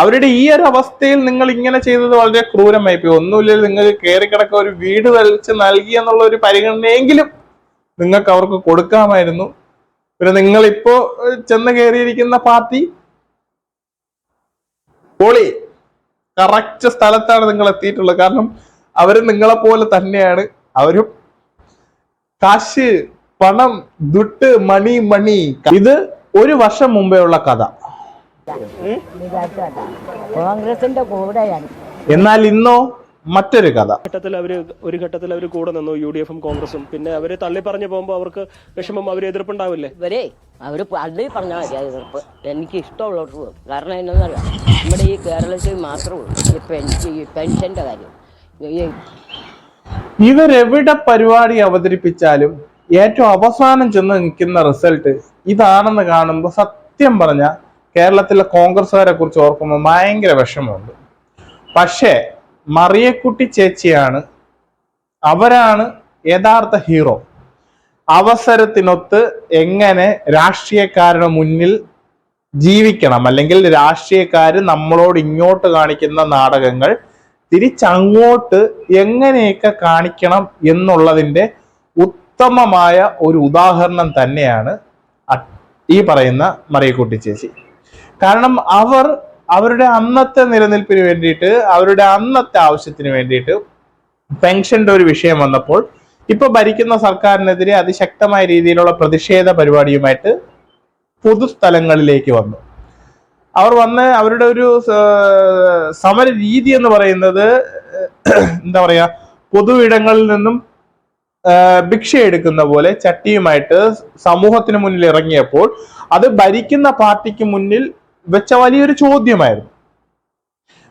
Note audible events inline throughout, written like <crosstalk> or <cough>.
അവരുടെ ഈ ഒരു അവസ്ഥയിൽ നിങ്ങൾ ഇങ്ങനെ ചെയ്തത് വളരെ ക്രൂരമായി. പോയി ഒന്നുമില്ലെങ്കിൽ നിങ്ങൾക്ക് കയറി കിടക്ക ഒരു വീട് വലിച്ച് നൽകി എന്നുള്ള ഒരു പരിഗണനയെങ്കിലും നിങ്ങൾക്ക് അവർക്ക് കൊടുക്കാമായിരുന്നു. പിന്നെ നിങ്ങൾ ഇപ്പോ ചെന്ന് കയറിയിരിക്കുന്ന പാർട്ടി? പൊളി കറക്റ്റ് സ്ഥലത്താണ് നിങ്ങൾ എത്തിയിട്ടുള്ളത്. കാരണം അവർ നിങ്ങളെ പോലെ തന്നെയാണ്. അവരും കാശ് പണം ദുട്ട് മണി മണി ഇത് ഒരു വർഷം മുമ്പേ ഉള്ള കഥ. കോൺഗ്രസിന്റെ കൂടെയാണ്. എന്നാൽ ഇന്നോ മറ്റൊരു കഥ. ഘട്ടത്തിൽ അവർ ഒരു ഘട്ടത്തിൽ അവർ കൂടെ നിന്നു യു ഡി എഫും കോൺഗ്രസും. പിന്നെ അവർ തള്ളി പറഞ്ഞു പോകുമ്പോൾ അവർക്ക് വിഷമം അവർ എതിർപ്പുണ്ടാവില്ലേ? ഇവരെ അവർ പള്ളി പറഞ്ഞാൽ മതി എതിർപ്പ്. എനിക്ക് ഇഷ്ടമുള്ളവർക്ക് പോകും കാരണം എന്നറിയാം നമ്മുടെ ഈ കേരളത്തിൽ മാത്രമേ ഈ പെൻഷൻ ഈ പെൻഷന്റെ കാര്യം. ഇവരെവിടെ പരിപാടി അവതരിപ്പിച്ചാലും ഏറ്റവും അവസാനം ചെന്ന് നിൽക്കുന്ന റിസൾട്ട് ഇതാണെന്ന് കാണുമ്പോൾ സത്യം പറഞ്ഞ കേരളത്തിലെ കോൺഗ്രസ്സുകാരെ കുറിച്ച് ഓർക്കുമ്പോൾ ഭയങ്കര വിഷമമുണ്ട്. പക്ഷേ മറിയക്കുട്ടി ചേച്ചിയാണ് അവരാണ് യഥാർത്ഥ ഹീറോ അവസരത്തിനൊത്ത് എങ്ങനെ രാഷ്ട്രീയക്കാരുടെ മുന്നിൽ ജീവിക്കണം അല്ലെങ്കിൽ രാഷ്ട്രീയക്കാർ നമ്മളോട് ഇങ്ങോട്ട് കാണിക്കുന്ന നാടകങ്ങൾ തിരിച്ചങ്ങോട്ട് എങ്ങനെയൊക്കെ കാണിക്കണം എന്നുള്ളതിന്റെ ഉത്തമമായ ഒരു ഉദാഹരണം തന്നെയാണ് ഈ പറയുന്ന മറിയക്കുട്ടി ചേച്ചി. കാരണം അവർ അവരുടെ അന്നത്തെ നിലനിൽപ്പിന് വേണ്ടിയിട്ട് അവരുടെ അന്നത്തെ ആവശ്യത്തിന് വേണ്ടിയിട്ട് പെൻഷന്റെ ഒരു വിഷയം വന്നപ്പോൾ ഇപ്പൊ ഭരിക്കുന്ന സർക്കാരിനെതിരെ അതിശക്തമായ രീതിയിലുള്ള പ്രതിഷേധ പരിപാടിയുമായിട്ട് പൊതുസ്ഥലങ്ങളിലേക്ക് വന്നു. അവർ വന്ന് അവരുടെ ഒരു സമര രീതി എന്ന് പറയുന്നത് എന്താ പറയാ പൊതു ഇടങ്ങളിൽ നിന്നും ഭിക്ഷ എടുക്കുന്ന പോലെ ചട്ടിയുമായിട്ട് സമൂഹത്തിന് മുന്നിൽ ഇറങ്ങിയപ്പോൾ അത് ഭരിക്കുന്ന പാർട്ടിക്ക് മുന്നിൽ വെച്ച വലിയൊരു ചോദ്യമായിരുന്നു.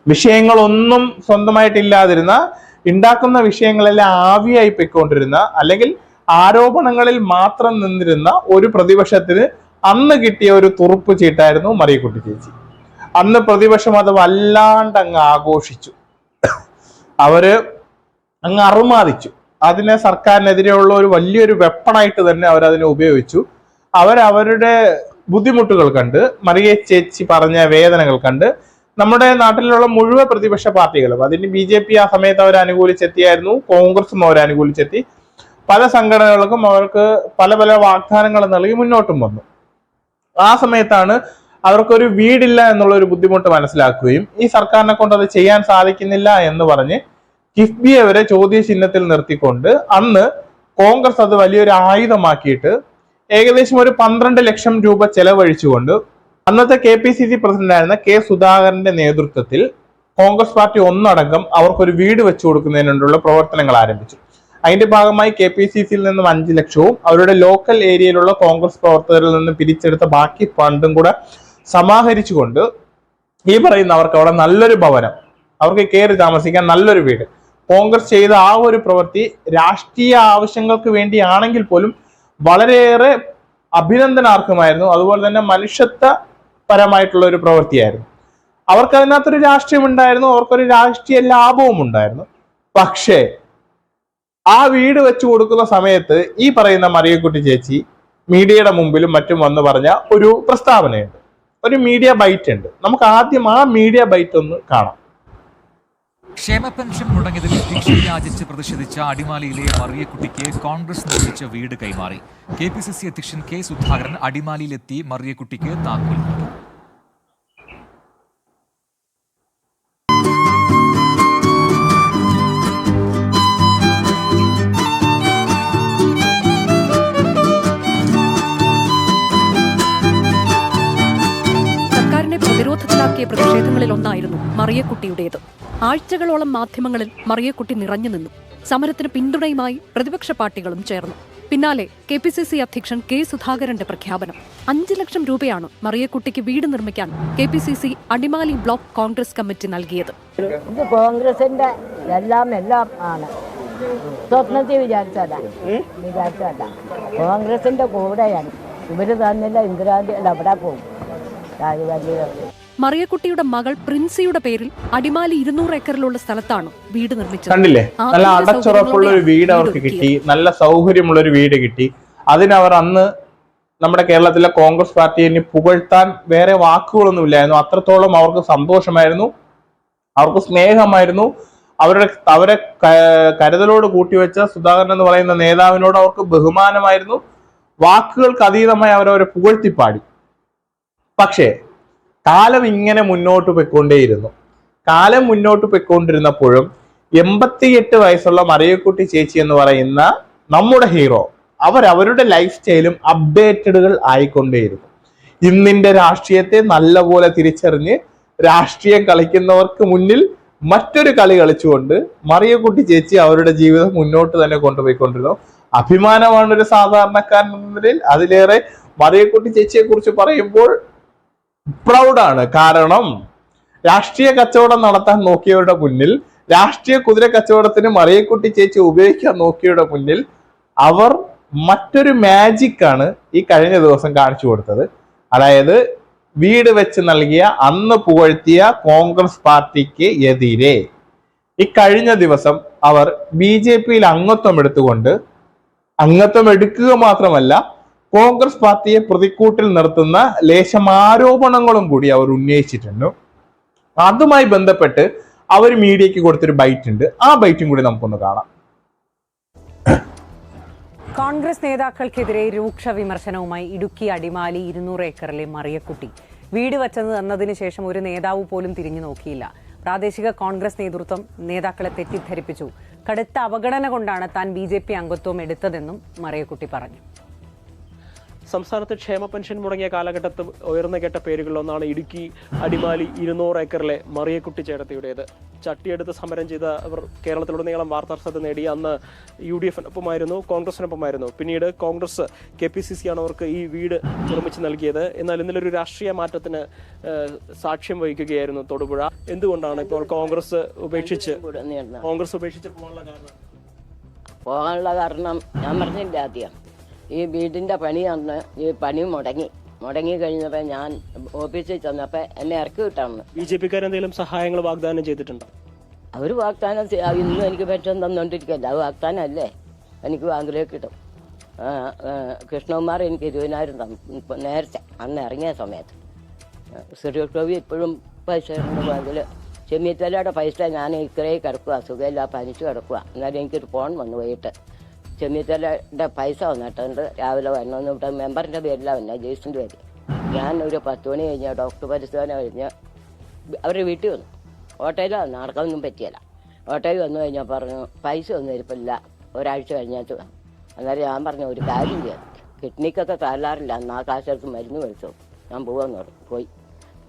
വിഷയങ്ങളൊന്നും സ്വന്തമായിട്ടില്ലാതിരുന്ന ഉണ്ടാക്കുന്ന വിഷയങ്ങളെല്ലാം ആവിയായി പൊയ്ക്കൊണ്ടിരുന്ന അല്ലെങ്കിൽ ആരോപണങ്ങളിൽ മാത്രം നിന്നിരുന്ന ഒരു പ്രതിപക്ഷത്തിന് അന്ന് കിട്ടിയ ഒരു തുറുപ്പ് ചീട്ടായിരുന്നു മറിയക്കുട്ടി ചേച്ചി. അന്ന് പ്രതിപക്ഷം അത് വല്ലാണ്ട് അങ്ങ് ആഘോഷിച്ചു. അവർ അങ്ങ് അറുമാദിച്ചു. അതിനെ സർക്കാരിനെതിരെയുള്ള ഒരു വലിയൊരു വെപ്പണായിട്ട് തന്നെ അവരതിനെ ഉപയോഗിച്ചു. അവരവരുടെ ബുദ്ധിമുട്ടുകൾ കണ്ട് മറിയ ചേച്ചി പറഞ്ഞ വേദനകൾ കണ്ട് നമ്മുടെ നാട്ടിലുള്ള മുഴുവൻ പ്രതിപക്ഷ പാർട്ടികളും അതിന് ബി ജെ പി ആ സമയത്ത് അവർ അനുകൂലിച്ചെത്തിയായിരുന്നു കോൺഗ്രസും അവർ അനുകൂലിച്ചെത്തി. പല സംഘടനകൾക്കും അവർക്ക് പല പല വാഗ്ദാനങ്ങൾ നൽകി മുന്നോട്ടും വന്നു. ആ സമയത്താണ് അവർക്കൊരു വീടില്ല എന്നുള്ള ഒരു ബുദ്ധിമുട്ട് മനസ്സിലാക്കുകയും ഈ സർക്കാരിനെ കൊണ്ട് അത് ചെയ്യാൻ സാധിക്കുന്നില്ല എന്ന് പറഞ്ഞ് കിഫ്ബിയെ വരെ ചോദ്യചിഹ്നത്തിൽ നിർത്തിക്കൊണ്ട് അന്ന് കോൺഗ്രസ് അത് വലിയൊരു ആയുധമാക്കിയിട്ട് ഏകദേശം ഒരു പന്ത്രണ്ട് ലക്ഷം രൂപ ചെലവഴിച്ചുകൊണ്ട് അന്നത്തെ കെ പി സി സി പ്രസിഡന്റായിരുന്ന കെ സുധാകരന്റെ നേതൃത്വത്തിൽ കോൺഗ്രസ് പാർട്ടി ഒന്നടങ്കം അവർക്കൊരു വീട് വെച്ചു കൊടുക്കുന്നതിനുള്ള പ്രവർത്തനങ്ങൾ ആരംഭിച്ചു. അതിന്റെ ഭാഗമായി കെ പി സി സിയിൽ നിന്നും അഞ്ച് ലക്ഷവും അവരുടെ ലോക്കൽ ഏരിയയിലുള്ള കോൺഗ്രസ് പ്രവർത്തകരിൽ നിന്ന് പിരിച്ചെടുത്ത ബാക്കി ഫണ്ടും കൂടെ സമാഹരിച്ചുകൊണ്ട് ഈ പറയുന്ന അവർക്ക് അവിടെ നല്ലൊരു ഭവനം അവർക്ക് കയറി താമസിക്കാൻ നല്ലൊരു വീട് കോൺഗ്രസ് ചെയ്ത ആ ഒരു പ്രവൃത്തി രാഷ്ട്രീയ ആവശ്യങ്ങൾക്ക് വേണ്ടിയാണെങ്കിൽ പോലും വളരെയേറെ അഭിനന്ദനാർഹമായിരുന്നു. അതുപോലെ തന്നെ മനുഷ്യത്വ പരമായിട്ടുള്ള ഒരു പ്രവൃത്തിയായിരുന്നു. അവർക്ക് അതിനകത്തൊരു രാഷ്ട്രീയം ഉണ്ടായിരുന്നു അവർക്കൊരു രാഷ്ട്രീയ ലാഭവും ഉണ്ടായിരുന്നു പക്ഷേ ആ വീട് വെച്ചു കൊടുക്കുന്ന സമയത്ത് ഈ പറയുന്ന മറിയക്കുട്ടി ചേച്ചി മീഡിയയുടെ മുമ്പിലും മറ്റും വന്ന് പറഞ്ഞ ഒരു പ്രസ്താവനയുണ്ട്. ഒരു മീഡിയ ബൈറ്റ് ഉണ്ട് നമുക്ക് ആദ്യം ആ മീഡിയ ബൈറ്റ് ഒന്ന് കാണാം. ക്ഷേമ പെൻഷൻ മുടങ്ങിയതിൽ ഭിക്ഷ യാചിച്ച് പ്രതിഷേധിച്ച അടിമാലിയിലെ മറിയക്കുട്ടിക്ക് കോൺഗ്രസ് നിർമ്മിച്ച വീട് കൈമാറി. കെ പി സി സി അധ്യക്ഷൻ കെ സുധാകരൻ അടിമാലിയിലെത്തി മറിയക്കുട്ടിക്ക് താക്കോൽ നൽകി. പ്രതിരോധത്തിലാക്കിയ പ്രതിഷേധങ്ങളിലൊന്നായിരുന്നു മറിയക്കുട്ടിയുടേത്. ആഴ്ചകളോളം മാധ്യമങ്ങളിൽ മറിയക്കുട്ടി നിറഞ്ഞു നിന്നു. സമരത്തിന് പിന്തുണയുമായി പ്രതിപക്ഷ പാർട്ടികളും ചേർന്നു. പിന്നാലെ കെ പി സി സി അധ്യക്ഷൻ കെ സുധാകരന്റെ പ്രഖ്യാപനം. അഞ്ച് ലക്ഷം രൂപയാണ് മറിയക്കുട്ടിക്ക് വീട് നിർമ്മിക്കാൻ K P C C Adimali block Congress committee നൽകിയത്. കോൺഗ്രസിന്റെ എല്ലാം എല്ലാം ആണ്. സ്വപ്നത്തിൽ വിചാരിച്ചല്ല വിചാരിച്ചല്ല കോൺഗ്രസിന്റെ കൂടെയാണ്. ഇവർ തന്നില്ല ഇന്ദിരാഗാന്ധി അല്ല അവിടെ പോകും. രാജീവ് ഗാന്ധി മറിയക്കുട്ടിയുടെ മകൾ പ്രിൻസിയുടെ പേരിൽ അടിമാലി ഇരുന്നൂറ് ഏക്കറിലുള്ള സ്ഥലത്താണ് വീട് നിർമ്മിച്ചത്. കണ്ടില്ലേ? നല്ല അടച്ചുറപ്പുള്ള ഒരു വീട് അവർക്ക് കിട്ടി. നല്ല സൗകര്യമുള്ള ഒരു വീട് കിട്ടി. അതിനവർ അന്ന് നമ്മുടെ കേരളത്തിലെ കോൺഗ്രസ് പാർട്ടിയെ പുകഴ്ത്താൻ വേറെ വാക്കുകളൊന്നുമില്ലായിരുന്നു. അത്രത്തോളം അവർക്ക് സന്തോഷമായിരുന്നു. അവർക്ക് സ്നേഹമായിരുന്നു. അവരുടെ അവരെ കരുതലോട് കൂട്ടിവെച്ച സുധാകരൻ എന്ന് പറയുന്ന നേതാവിനോട് അവർക്ക് ബഹുമാനമായിരുന്നു. വാക്കുകൾക്ക് അതീതമായി അവരവരെ പുകഴ്ത്തിപ്പാടി. പക്ഷേ കാലം ഇങ്ങനെ മുന്നോട്ട് പോയിക്കൊണ്ടേയിരുന്നു. കാലം മുന്നോട്ട് പോയിക്കൊണ്ടിരുന്നപ്പോഴും എൺപത്തിയെട്ട് വയസ്സുള്ള മറിയക്കുട്ടി ചേച്ചി എന്ന് പറയുന്ന നമ്മുടെ ഹീറോ അവർ അവരുടെ ലൈഫ് സ്റ്റൈലും അപ്ഡേറ്റഡുകൾ ആയിക്കൊണ്ടേയിരുന്നു. ഇന്നിന്റെ രാഷ്ട്രീയത്തെ നല്ലപോലെ തിരിച്ചറിഞ്ഞ് രാഷ്ട്രീയം കളിക്കുന്നവർക്ക് മുന്നിൽ മറ്റൊരു കളി കളിച്ചുകൊണ്ട് മറിയക്കുട്ടി ചേച്ചി അവരുടെ ജീവിതം മുന്നോട്ട് തന്നെ കൊണ്ടുപോയിക്കൊണ്ടിരുന്നു. അഭിമാനമാണ് ഒരു സാധാരണക്കാരൻ നിലയിൽ അതിലേറെ മറിയക്കുട്ടി ചേച്ചിയെ കുറിച്ച് പറയുമ്പോൾ പ്രൗഡാണ് കാരണം രാഷ്ട്രീയ കച്ചവടം നടത്താൻ നോക്കിയവരുടെ മുന്നിൽ രാഷ്ട്രീയ കുതിര കച്ചവടത്തിന് മറിയക്കുട്ടി ചേച്ചി ഉപയോഗിക്കാൻ നോക്കിയവരുടെ മുന്നിൽ അവർ മറ്റൊരു മാജിക്കാണ് ഈ കഴിഞ്ഞ ദിവസം കാണിച്ചു കൊടുത്തത്. അതായത് വീട് വെച്ച് നൽകിയ അന്ന് പുകഴ്ത്തിയ കോൺഗ്രസ് പാർട്ടിക്ക് എതിരെ. ഈ കഴിഞ്ഞ ദിവസം അവർ ബി ജെ പിയിൽ അംഗത്വം എടുത്തുകൊണ്ട് അംഗത്വം എടുക്കുക മാത്രമല്ല കോൺഗ്രസ് പാർട്ടിയെ പ്രതിക്കൂട്ടിൽ നിർത്തുന്ന ലേശം ആരോപണങ്ങളും കൂടി അവർ ഉന്നയിച്ചിട്ടുണ്ട്. അതുമായി ബന്ധപ്പെട്ട് അവർ മീഡിയക്ക് കൊടുത്തൊരു ബൈറ്റ് ഉണ്ട്. ആ ബൈറ്റും കൂടി നമുക്കൊന്ന് കാണാം. കോൺഗ്രസ് നേതാക്കൾക്കെതിരെ രൂക്ഷ വിമർശനവുമായി ഇടുക്കി അടിമാലി ഇരുന്നൂറ് ഏക്കറിലെ മറിയക്കുട്ടി. വീട് വച്ചത് തന്നതിന് ശേഷം ഒരു നേതാവ് പോലും തിരിഞ്ഞു നോക്കിയില്ല. പ്രാദേശിക കോൺഗ്രസ് നേതൃത്വം നേതാക്കളെ തെറ്റിദ്ധരിപ്പിച്ചു. കടുത്ത അവഗണന കൊണ്ടാണ് താൻ ബി അംഗത്വം എടുത്തതെന്നും മറിയക്കുട്ടി പറഞ്ഞു. സംസ്ഥാനത്ത് ക്ഷേമ പെൻഷൻ മുടങ്ങിയ കാലഘട്ടത്ത് ഉയർന്നു കേട്ട പേരുകളിലൊന്നാണ് ഇടുക്കി അടിമാലി ഇരുന്നൂറ് ഏക്കറിലെ മറിയക്കുട്ടി ചേട്ടത്തിയുടേത്. ചട്ടിയെടുത്ത് സമരം ചെയ്ത അവർ കേരളത്തിലുടനീളം വാർത്താ ശ്രദ്ധ നേടി. അന്ന് യു ഡി എഫിനൊപ്പമായിരുന്നു കോൺഗ്രസിനൊപ്പമായിരുന്നു. പിന്നീട് Congress K P C C ആണ് അവർക്ക് ഈ വീട് നിർമ്മിച്ച് നൽകിയത്. എന്നാൽ ഇന്നലെ ഒരു രാഷ്ട്രീയ മാറ്റത്തിന് സാക്ഷ്യം വഹിക്കുകയായിരുന്നു തൊടുപുഴ. എന്തുകൊണ്ടാണ് ഇപ്പോൾ കോൺഗ്രസ് ഉപേക്ഷിച്ച് കോൺഗ്രസ് ഉപേക്ഷിച്ച് പോകാനുള്ള കാരണം? പോകാനുള്ള കാരണം ഞാൻ പറഞ്ഞില്ല ആദ്യം. ഈ വീടിന്റെ പണി അന്ന് ഈ പണി മുടങ്ങി. മുടങ്ങി കഴിഞ്ഞപ്പോൾ ഞാൻ ഓഫീസിൽ ചെന്നപ്പോൾ എന്നെ ഇറക്കി വിട്ടാണ്. ബി ജെ പിക്കാർ എന്തെങ്കിലും സഹായങ്ങൾ വാഗ്ദാനം ചെയ്തിട്ടുണ്ടോ? അവർ വാഗ്ദാനം ഇന്നും എനിക്ക് പറ്റും തന്നുകൊണ്ടിരിക്കല്ല അത് വാഗ്ദാനമല്ലേ എനിക്ക് ബാങ്കിലേക്ക് കിട്ടും. കൃഷ്ണകുമാർ എനിക്ക് ഇരുപതിനായിരം തന്നു. നേരത്തെ അന്ന് ഇറങ്ങിയ സമയത്ത്. സുരേഷ് ഗോപി ഇപ്പോഴും പൈസ ബാങ്കിൽ ചെമ്മീത്തലയുടെ പൈസ ഞാൻ ഇത്രയും കിടക്കുക സുഖമില്ല പനിച്ചു കിടക്കുക എന്നാലും എനിക്കൊരു ഫോൺ വന്നു വൈകിട്ട്. ചെമ്മീത്തലയുടെ പൈസ വന്നിട്ടുണ്ട്. രാവിലെ വരണമെന്ന് ഇവിടെ മെമ്പറിന്റെ പേരിലാണ് വന്നത് ജെയ്സിന്റെ പേര്. ഞാൻ ഒരു പത്ത് മണി കഴിഞ്ഞ് ഡോക്ടർ പരിശോധന കഴിഞ്ഞ് അവരുടെ വീട്ടിൽ വന്നു. ഓട്ടോയിൽ വന്നു നടക്കാനൊന്നും പറ്റിയല്ല. ഓട്ടോയിൽ വന്നു കഴിഞ്ഞാൽ പറഞ്ഞു പൈസ ഒന്നും ഇരിപ്പില്ല. ഒരാഴ്ച കഴിഞ്ഞിട്ട്. അന്നേരം ഞാൻ പറഞ്ഞു ഒരു കാര്യം ചെയ്യാം. കിഡ്നിക്കൊക്കെ തകരാറില്ല. അന്ന് ആ കാശെടുത്ത് മരുന്ന് മേടിച്ചു. ഞാൻ പോവാന്ന് പറഞ്ഞു. പോയി.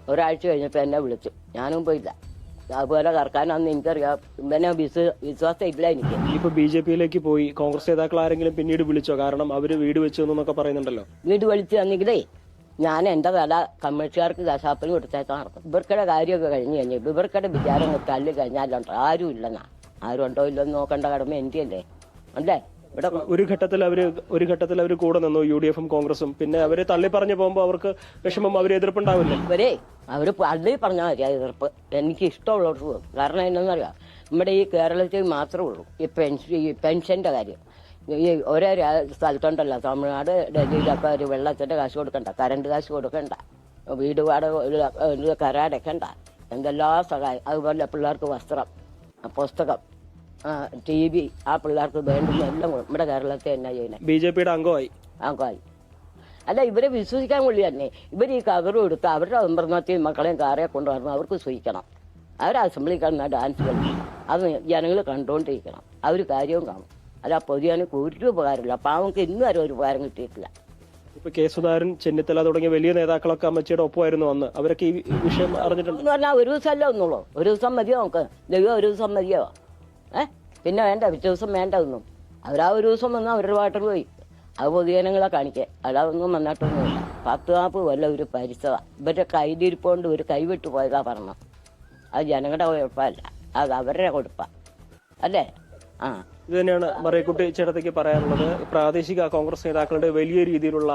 ഒരാഴ്ച കഴിഞ്ഞപ്പോൾ എന്നെ വിളിച്ചു. ഞാനും പോയില്ല. അതുപോലെ കറക്കാനാന്ന് എനിക്കറിയാം. പിന്നെ വിശ്വ വിശ്വാസം ഇല്ല എനിക്ക്. ഇപ്പൊ ബി ജെ പിയിലേക്ക് പോയി കോൺഗ്രസ് നേതാക്കൾ ആരെങ്കിലും പിന്നീട് വിളിച്ചോ? കാരണം അവർ വീട് വെച്ചു എന്നൊക്കെ പറയുന്നുണ്ടല്ലോ. വീട് വിളിച്ചു തന്നെങ്കിലേ ഞാൻ എന്റെ തല കമ്മ്യൂണിസ്റ്റുകാർക്ക് കശാപ്പിന് കൊടുത്തേക്കാൻ നടക്കും. ഇവർക്കടെ കാര്യമൊക്കെ കഴിഞ്ഞു കഴിഞ്ഞു ഇവർക്കടെ വിചാരം തല്ലു കഴിഞ്ഞാലുണ്ടോ ആരും ഇല്ലെന്നാ ആരും ഉണ്ടോ ഇല്ലെന്ന് നോക്കേണ്ട കടമ എന്റെ അല്ലേ അല്ലേ? ഒരു ഘട്ടത്തിൽ അവർ ഒരു ഘട്ടത്തിൽ അവർ കൂടെ നിന്നു യു ഡി എഫും കോൺഗ്രസും. പിന്നെ അവരെ തള്ളി പറഞ്ഞു പോകുമ്പോൾ അവർക്ക് വിഷമം അവർ എതിർപ്പുണ്ടാവില്ല? അവരെ അവർ തള്ളി പറഞ്ഞാൽ മതി എതിർപ്പ്. എനിക്ക് ഇഷ്ടമുള്ളവർക്ക് പോകും കാരണം എന്നറിയാം നമ്മുടെ ഈ കേരളത്തിൽ മാത്രമേ ഉള്ളൂ ഈ പെൻഷൻ ഈ പെൻഷന്റെ കാര്യം. ഈ ഒരേ സ്ഥലത്തുണ്ടല്ലോ. തമിഴ്നാട് ഡൽഹിയിലൊക്കെ ഒരു വെള്ളത്തിന്റെ കാശ് കൊടുക്കണ്ട കറണ്ട് കാശ് കൊടുക്കണ്ട വീട് വാടക ഒരു ഒരു കര അടയ്ക്കണ്ട എന്തെല്ലാം സഹായം അതുപോലെ പിള്ളേർക്ക് വസ്ത്രം പുസ്തകം. ടി വി ആ പിള്ളേർക്ക് വേണ്ടുന്ന എല്ലാം. നമ്മുടെ കേരളത്തെ എന്നാ ചെയ്യുന്നത് ബി ജെ പിയുടെ അംഗമായി. അംഗമായി. അല്ല ഇവരെ വിശ്വസിക്കാൻ കൊള്ളി തന്നെ ഇവർ ഈ കവറും എടുത്ത് അവരുടെ ഒമ്പർന്നത്തെയും മക്കളെയും കാറെ കൊണ്ടുവരണം. അവർക്ക് സൂചിക്കണം അവർ അസംബ്ലി കാണുന്ന ഡാൻസ് കളിക്കണം അത് ജനങ്ങൾ കണ്ടുകൊണ്ടിരിക്കണം അവർ കാര്യവും കാണും. അല്ല പൊതുജനക്ക് ഒരു ഉപകാരമില്ല. പാവങ്ങൾക്ക് ഇന്നും വരെ ഒരു ഉപകാരം കിട്ടിയിട്ടില്ല. ഇപ്പൊ കെ സുധാരൻ ചെന്നിത്തല തുടങ്ങിയ വലിയ നേതാക്കളൊക്കെ അമ്മച്ചിയുടെ ഒപ്പമായിരുന്നു വന്ന് അവരൊക്കെ ഈ വിഷയം അറിഞ്ഞിട്ടുണ്ട്. പറഞ്ഞാൽ ഒരു ദിവസമല്ലേ ഒന്നുള്ളൂ. ഒരു ദിവസം മതിയോ നമുക്ക് ദൈവം ഒരു ദിവസം മതിയോ? ഏ? പിന്നെ വേണ്ട പിറ്റേ ദിവസം വേണ്ട ഒന്നും അവരാ ഒരു ദിവസം വന്നാൽ അവരുടെ വാട്ടർ പോയി. അത് പൊതുജനങ്ങളെ കാണിക്കുക അല്ലാതൊന്നും വന്നിട്ടൊന്നുമില്ല. പത്ത് നാൽപ്പത് വല്ല ഒരു പരിസവ ഇവരുടെ കയ്യിലിരിപ്പോണ്ട് ഒരു കൈവിട്ട് പോയതാ പറഞ്ഞു അത് ജനങ്ങളുടെ കുഴപ്പമല്ല. അത് അവരുടെ കുഴപ്പ അല്ലേ? ആ. ഇത് തന്നെയാണ് മറിയക്കുട്ടി ചേട്ടത്തേക്ക് പറയാനുള്ളത്. പ്രാദേശിക കോൺഗ്രസ് നേതാക്കളുടെ വലിയ രീതിയിലുള്ള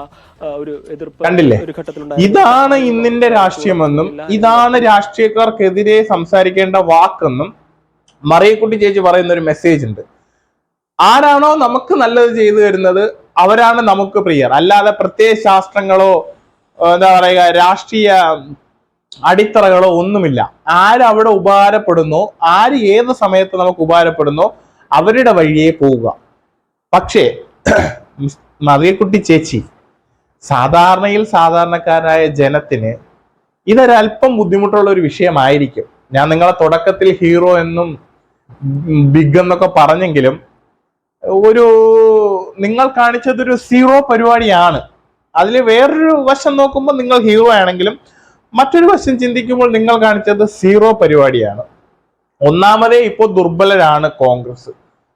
ഒരു എതിർപ്പ് കണ്ടില്ലേ? ഒരു ഘട്ടത്തിലുണ്ടായി ഇതാണ് ഇന്നിന്റെ രാഷ്ട്രീയമെന്നും ഇതാണ് രാഷ്ട്രീയക്കാർക്കെതിരെ സംസാരിക്കേണ്ട വാക്കെന്നും മറിയക്കുട്ടി ചേച്ചി പറയുന്ന ഒരു മെസ്സേജ് ഉണ്ട്. ആരാണോ നമുക്ക് നല്ലത് ചെയ്തു തരുന്നത് അവരാണ് നമുക്ക് പ്രിയർ. അല്ലാതെ പ്രത്യേക ശാസ്ത്രങ്ങളോ എന്താ പറയുക രാഷ്ട്രീയ അടിത്തറകളോ ഒന്നുമില്ല. ആരവിടെ ഉപകാരപ്പെടുന്നു ആര് ഏത് സമയത്ത് നമുക്ക് ഉപകാരപ്പെടുന്നോ അവരുടെ വഴിയെ പോവുക. പക്ഷേ <clears throat> മറിയക്കുട്ടി ചേച്ചി സാധാരണയിൽ സാധാരണക്കാരായ ജനത്തിന് ഇതൊരല്പം ബുദ്ധിമുട്ടുള്ള ഒരു വിഷയമായിരിക്കും. ഞാൻ നിങ്ങളെ തുടക്കത്തിൽ ഹീറോ എന്നും ബിഗ് എന്നൊക്കെ പറഞ്ഞെങ്കിലും ഒരു നിങ്ങൾ കാണിച്ചതൊരു സീറോ പരിപാടിയാണ്. അതിൽ വേറൊരു വശം നോക്കുമ്പോൾ നിങ്ങൾ ഹീറോ ആണെങ്കിലും മറ്റൊരു വശം ചിന്തിക്കുമ്പോൾ നിങ്ങൾ കാണിച്ചത് സീറോ പരിപാടിയാണ്. ഒന്നാമതേ ഇപ്പോൾ ദുർബലരാണ് കോൺഗ്രസ്.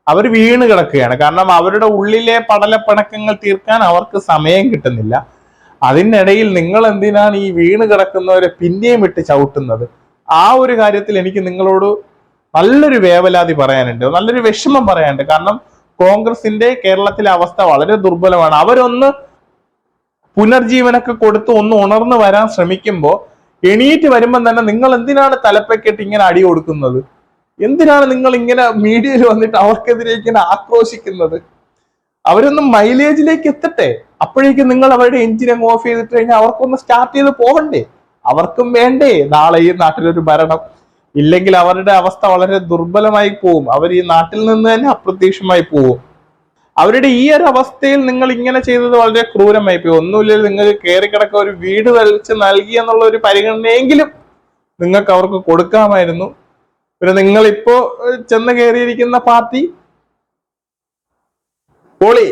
അവർ വീണ് കിടക്കുകയാണ്. കാരണം അവരുടെ ഉള്ളിലെ പടലപ്പിണക്കങ്ങൾ തീർക്കാൻ അവർക്ക് സമയം കിട്ടുന്നില്ല. അതിനിടയിൽ നിങ്ങൾ എന്തിനാണ് ഈ വീണ് കിടക്കുന്നവരെ പിന്നെയും ഇട്ട് ചവിട്ടുന്നത്? ആ ഒരു കാര്യത്തിൽ എനിക്ക് നിങ്ങളോട് നല്ലൊരു വേവലാതി പറയാനുണ്ട്. നല്ലൊരു വിഷമം പറയാനുണ്ട്. കാരണം കോൺഗ്രസിന്റെ കേരളത്തിലെ അവസ്ഥ വളരെ ദുർബലമാണ്. അവരൊന്ന് പുനർജീവനൊക്കെ കൊടുത്ത് ഒന്ന് ഉണർന്നു വരാൻ ശ്രമിക്കുമ്പോൾ എണീറ്റ് വരുമ്പം തന്നെ നിങ്ങൾ എന്തിനാണ് തലപ്പക്കെട്ട് ഇങ്ങനെ അടി കൊടുക്കുന്നത്? എന്തിനാണ് നിങ്ങൾ ഇങ്ങനെ മീഡിയയിൽ വന്നിട്ട് അവർക്കെതിരെ ഇങ്ങനെ ആക്രോശിക്കുന്നത്? അവരൊന്നും മൈലേജിലേക്ക് എത്തട്ടെ. അപ്പോഴേക്കും നിങ്ങൾ അവരുടെ എഞ്ചിൻ അങ്ങ് ഓഫ് ചെയ്തിട്ട് കഴിഞ്ഞാൽ അവർക്കൊന്ന് സ്റ്റാർട്ട് ചെയ്ത് പോകണ്ടേ? അവർക്കും വേണ്ടേ നാളെ ഈ നാട്ടിലൊരു ഭരണം? ഇല്ലെങ്കിൽ അവരുടെ അവസ്ഥ വളരെ ദുർബലമായി പോവും. അവർ ഈ നാട്ടിൽ നിന്ന് തന്നെ അപ്രത്യക്ഷമായി പോവും. അവരുടെ ഈ ഒരു അവസ്ഥയിൽ നിങ്ങൾ ഇങ്ങനെ ചെയ്തത് വളരെ ക്രൂരമായി പോയി. ഒന്നുമില്ലെങ്കിൽ നിങ്ങൾക്ക് കയറി കിടക്ക ഒരു വീട് വലിച്ച് നൽകി എന്നുള്ള ഒരു പരിഗണനയെങ്കിലും നിങ്ങൾക്ക് അവർക്ക് കൊടുക്കാമായിരുന്നു. പിന്നെ നിങ്ങൾ ഇപ്പോ ഏഹ്, ചെന്ന് കയറിയിരിക്കുന്ന പാർട്ടി പൊളി.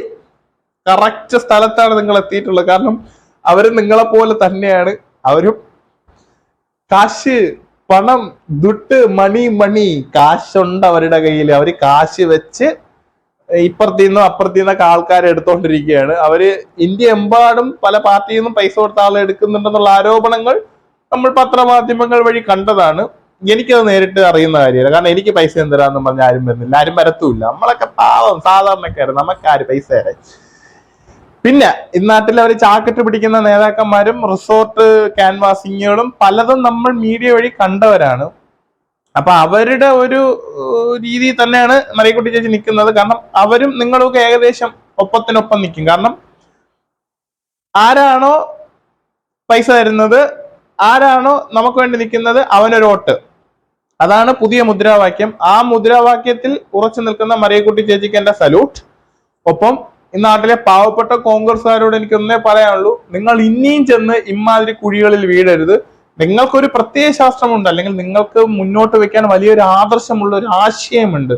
കറക്റ്റ് സ്ഥലത്താണ് നിങ്ങൾ എത്തിയിട്ടുള്ളത്. കാരണം അവർ നിങ്ങളെ പോലെ തന്നെയാണ്. അവരും കാശ് പണം ദുട്ട് മണി മണി കാശുണ്ട് അവരുടെ കയ്യിൽ അവർ കാശ് വെച്ച് ഇപ്പുറത്തു നിന്നും അപ്പുറത്തു നിന്നൊക്കെ ആൾക്കാരെ എടുത്തോണ്ടിരിക്കുകയാണ്. അവർ ഇന്ത്യ എമ്പാടും പല പാർട്ടിയിൽ നിന്നും പൈസ കൊടുത്ത ആളെ എടുക്കുന്നുണ്ടെന്നുള്ള ആരോപണങ്ങൾ നമ്മൾ പത്രമാധ്യമങ്ങൾ വഴി കണ്ടതാണ്. എനിക്കത് നേരിട്ട് അറിയുന്ന കാര്യമല്ല. കാരണം എനിക്ക് പൈസ എന്തരാന്ന് പറഞ്ഞ ആരും വരുന്നില്ല. ആരും വരത്തുമില്ല. നമ്മളൊക്കെ പാവം സാധാരണക്കാര്. നമുക്ക് ആര് പൈസ തരാൻ. പിന്നെ ഇന്നാട്ടിൽ അവർ ചാക്കറ്റ് പിടിക്കുന്ന നേതാക്കന്മാരും റിസോർട്ട് ക്യാൻവാസിങ്ങുകളും പലതും നമ്മൾ മീഡിയ വഴി കണ്ടവരാണ്. അപ്പൊ അവരുടെ ഒരു രീതി തന്നെയാണ് മറിയക്കുട്ടി ചേച്ചി നിൽക്കുന്നത് കാരണം അവരും നിങ്ങളൊക്കെ ഏകദേശം ഒപ്പത്തിനൊപ്പം നിൽക്കും. കാരണം ആരാണോ പൈസ തരുന്നത് ആരാണോ നമുക്ക് വേണ്ടി നിൽക്കുന്നത് അവനൊരു വോട്ട്. അതാണ് പുതിയ മുദ്രാവാക്യം. ആ മുദ്രാവാക്യത്തിൽ ഉറച്ചു നിൽക്കുന്ന മറിയക്കുട്ടി ചേച്ചിക്ക് എന്റെ സല്യൂട്ട്. ഒപ്പം ഈ നാട്ടിലെ പാവപ്പെട്ട കോൺഗ്രസ്സുകാരോട് എനിക്ക് ഒന്നേ പറയാനുള്ളൂ. നിങ്ങൾ ഇനിയും ചെന്ന് ഇമാതിരി കുഴികളിൽ വീഴരുത്. നിങ്ങൾക്കൊരു പ്രത്യയ ശാസ്ത്രമുണ്ട്. അല്ലെങ്കിൽ നിങ്ങൾക്ക് മുന്നോട്ട് വെക്കാൻ വലിയൊരു ആദർശമുള്ള ഒരു ആശയമുണ്ട്.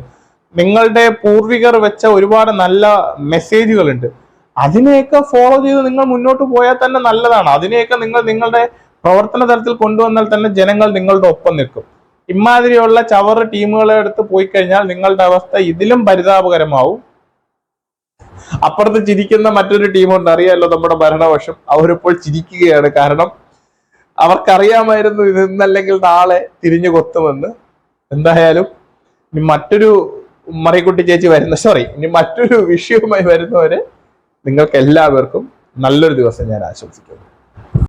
നിങ്ങളുടെ പൂർവികർ വെച്ച ഒരുപാട് നല്ല മെസ്സേജുകളുണ്ട്. അതിനെയൊക്കെ ഫോളോ ചെയ്ത് നിങ്ങൾ മുന്നോട്ട് പോയാൽ തന്നെ നല്ലതാണ്. അതിനെയൊക്കെ നിങ്ങൾ നിങ്ങളുടെ പ്രവർത്തന തലത്തിൽ കൊണ്ടുവന്നാൽ തന്നെ ജനങ്ങൾ നിങ്ങളുടെ ഒപ്പം നിൽക്കും. ഇമാതിരിയുള്ള ചവറ് ടീമുകളെ എടുത്ത് പോയി കഴിഞ്ഞാൽ നിങ്ങളുടെ അവസ്ഥ ഇതിലും പരിതാപകരമാവും. അപ്പുറത്ത് ചിരിക്കുന്ന മറ്റൊരു ടീമുണ്ട്. അറിയാലോ നമ്മുടെ ഭരണപക്ഷം അവരിപ്പോൾ ചിരിക്കുകയാണ്. കാരണം അവർക്കറിയാമായിരുന്നു ഇത് ഇന്നല്ലെങ്കിൽ നാളെ തിരിഞ്ഞു കൊത്തുമെന്ന്. എന്തായാലും ഇനി മറ്റൊരു മറിക്കുട്ടി ചേച്ചി വരുന്ന സോറി ഇനി മറ്റൊരു വിഷയവുമായി വരുന്നവരെ നിങ്ങൾക്ക് എല്ലാവർക്കും നല്ലൊരു ദിവസം ഞാൻ ആശംസിക്കുന്നു.